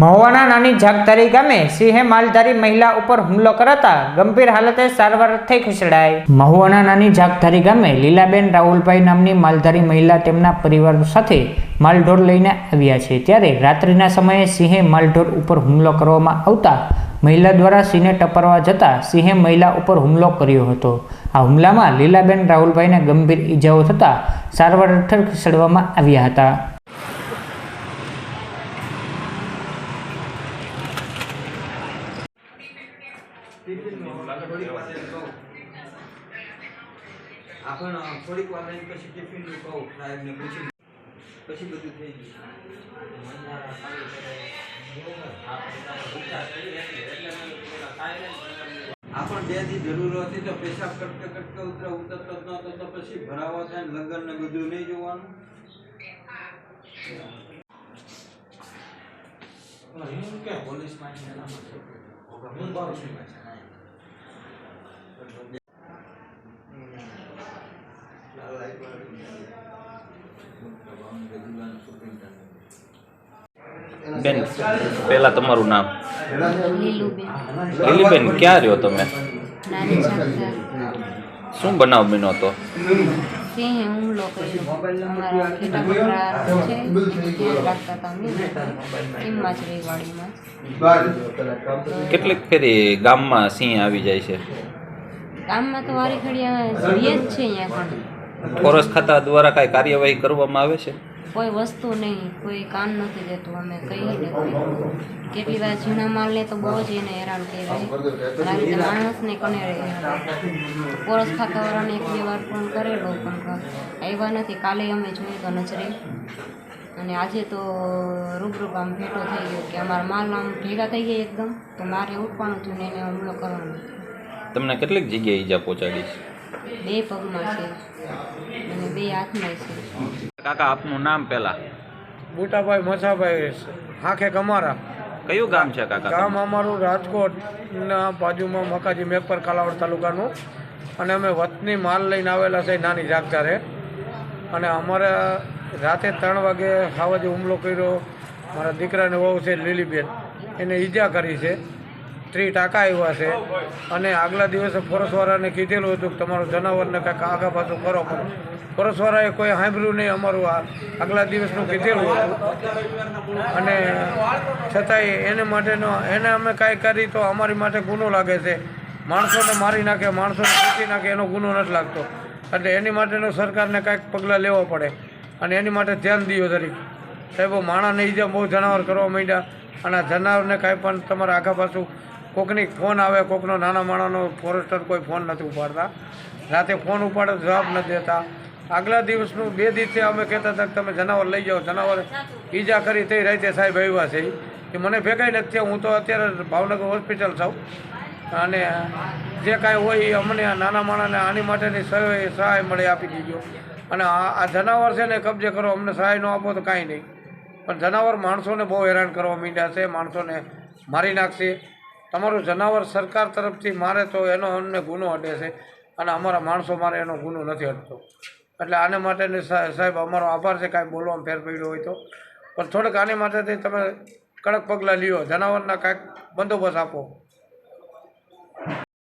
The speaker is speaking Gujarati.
મહુવાના નાની જાગધારી ગામે સિંહે માલધારી મહિલા ઉપર હુમલો કરાતા ગંભીર હાલતે સારવાર થઈ ખસેડાઈ. મહુવાના નાની જાગધારી ગામે લીલાબેન રાહુલભાઈ નામની માલધારી મહિલા તેમના પરિવાર સાથે માલઢોર લઈને આવ્યા છે. ત્યારે રાત્રિના સમયે સિંહે માલઢોર ઉપર હુમલો કરવામાં આવતા મહિલા દ્વારા સિંહને ટપરવા જતા સિંહે મહિલા ઉપર હુમલો કર્યો હતો. આ હુમલામાં લીલાબેન રાહુલભાઈને ગંભીર ઈજાઓ થતાં સારવાર હેઠળ ખસેડવામાં આવ્યા હતા. આપણ થોડીક વાર લઈને પછી ટિફિનનું કહું, સાહેબને પૂછી પછી બધું થઈ ગયું આપણ બે દી જરૂર હતી તો પેશાબ કટકે કટકે ઉતરે, ઉતરતો જ નહોતો તો પછી ભરાવા થાય ને લગન ને બધું નહીં જોવાનું. પોલીસમાં હું પોલીસ બેન પહેલા તમારું નામ. લીલુબેન ક્યાં રહ્યો તમે? શું બનાવ બન્યો તો સિંહે હુમલો કર્યો અમારા ખેટા કપડા છે ત્યાં રાખતા હતા અમે એમમાં જ રહી વાડીમાં જ. કેટલીક ફેરી ગામમાં સિંહ આવી જાય છે ગામમાં તો વારી ઘડી જોઈએ જ છે અહીંયા ફોરેસ્ટ ખાતા દ્વારા કાંઈ કાર્યવાહી કરવામાં આવે છે કોઈ વસ્તુ નહીં કોઈ કામ નથી દેતું અમે કહીએ ને કોઈ કેટલી વાર ઝીણા માલને તો બહુ જ એને હેરાન કર્યા આવી રીતે માણસને કને પોરસ ખાતાવાળાને એક બે વાર ફોન કરેલો પણ આવ્યા નથી. કાલે અમે જોયું તો નજરે. અને આજે તો રૂબરૂપ આમ ભેટો થઈ ગયો કે અમારા માલ આમ ભેગા થઈ ગયા એકદમ તો મારે ઉઠવાનું હતું ને એને હુમલો કરવાનો. તમને કેટલીક જગ્યાએ ઈજા પહોંચાડી છે? બે પગમાં છે. અને બે હાથમાં છે. કાકા આપનું નામ પેલા બુટાભાઈ મસાભાઈ હાખે કમારા કયું ગામ છે કાકા ગામ અમારું રાજકોટ ના બાજુમાં મકાજી મેપર કાલાવડ તાલુકાનું. અને અમે વતની માલ લઈને આવેલા છે નાની જાગતારે અને અમારે રાતે ત્રણ વાગે સાવજે હુમલો કર્યો. મારા દીકરાને વહુ છે લીલીબેન. એને ઈજા કરી છે. ત્રી ટાંકા આવ્યા છે. અને આગલા દિવસે ફોરસવાળાને કીધેલું હતું કે તમારું જનાવરને કાંઈક આગા પાછું કરો પણ ફોરસવાળાએ કોઈ સાંભળ્યું નહીં અમારું આ આગલા દિવસનું કીધેલું હતું. અને છતાંય એને માટેનો, એને અમે કાંઈ કરી તો અમારી માટે ગુનો લાગે છે. માણસોને મારી નાખે, માણસોને પીટી નાખે, એનો ગુનો નથી લાગતો. એટલે એની માટેનો સરકારને કાંઈક પગલાં લેવા પડે. અને એની માટે ધ્યાન દીધો તરીકે સાહેબો માણસને ઈજા બહુ જનાવર કરવા માંડ્યા. અને આ જનાવરને કાંઈ પણ તમારા આખા પાછું કોકની ફોન આવે, કોકનો નાના માણસનો ફોરેસ્ટર કોઈ ફોન નથી ઉપાડતા. રાતે ફોન ઉપાડે, જવાબ નથી દેતા. આગલા દિવસનું બે દિવસે અમે કહેતા હતા કે તમે જનાવર લઈ જાઓ. જનાવર ઈજા કરી તે રાતે સાહેબ આવ્યા છે. એ મને ભેગાઈ નથી હું તો અત્યારે ભાવનગર હોસ્પિટલ છું. અને જે કાંઈ હોય એ અમને નાના માણસને આની માટેની સહાય મળે આપી દીધો અને આ જનાવર છે ને કબજે કરો. અમને સહાય ન આપો તો કાંઈ નહીં. પણ જનાવર માણસોને બહુ હેરાન કરવા માંડ્યા છે. માણસોને મારી નાખશે. તમારું જનાવર સરકાર તરફથી મારે તો એનો અમને ગુનો અડે છે અને અમારા માણસો મારે એનો ગુનો નથી અડતો. એટલે આને માટેની સાહેબ અમારો આભાર છે, કાંઈ બોલવામાં ફેર પડ્યો હોય તો. પણ થોડુંક આની માટેથી તમે કડક પગલાં લ્યો. જનાવરના કાંઈક બંદોબસ્ત આપો.